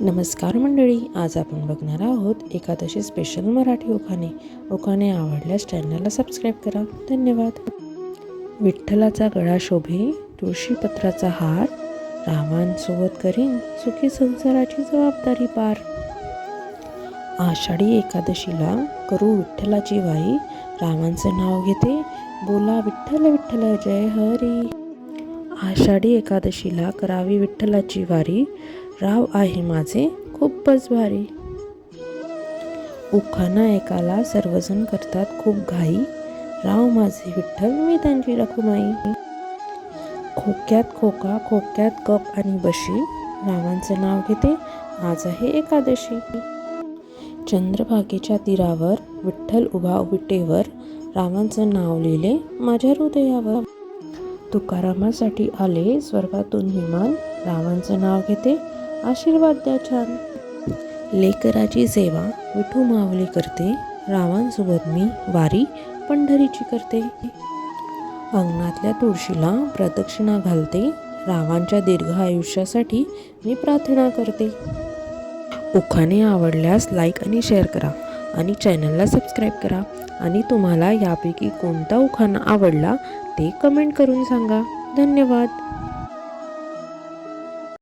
नमस्कार मंडळी आज आपण बघणार आहोत एकादशी स्पेशल मराठी उखाणे उखाणे आवडल्यास चॅनलला सबस्क्राईब करा. धन्यवाद. विठ्ठलाचा गळा शोभे तुळशीपत्राचा हार रामांसोबत करीन सुखी संसाराची जबाबदारी पार. आषाढी एकादशीला करू विठ्ठलाची वाई रामांचं नाव घेते बोला विठ्ठल विठ्ठल जय हरी. आषाढी एकादशीला करावी विठ्ठलाची वारी राव आहे माझे खूपच भारी. उखाणा ऐकायला सर्वजण करतात खूप घाई. राव माझे विठ्ठल मी त्यांची रखुमाई. खोक्यात खोका खोक्यात कप आणि बशी. रावांचं नाव घेते आज आहे एकादशी. चंद्रभागेच्या तीरावर विठ्ठल उभा विटेवर रावांचं नाव लिहिले माझ्या हृदयावर. तुकारामासाठी आले स्वर्गातून विमान. रावांचं नाव घेते आशीर्वाद द्या छान. लेकराची सेवा विठू मावली करते. रावांसोबत मी वारी पंढरीची करते. अंगणातल्या तुळशीला प्रदक्षिणा घालते. रावांच्या दीर्घ आयुष्यासाठी मी प्रार्थना करते. उखाणे आवडल्यास लाईक आणि शेअर करा आणि चॅनलला सबस्क्राईब करा. आणि तुम्हाला यापैकी कोणता उखाणा आवडला ते कमेंट करून सांगा. धन्यवाद.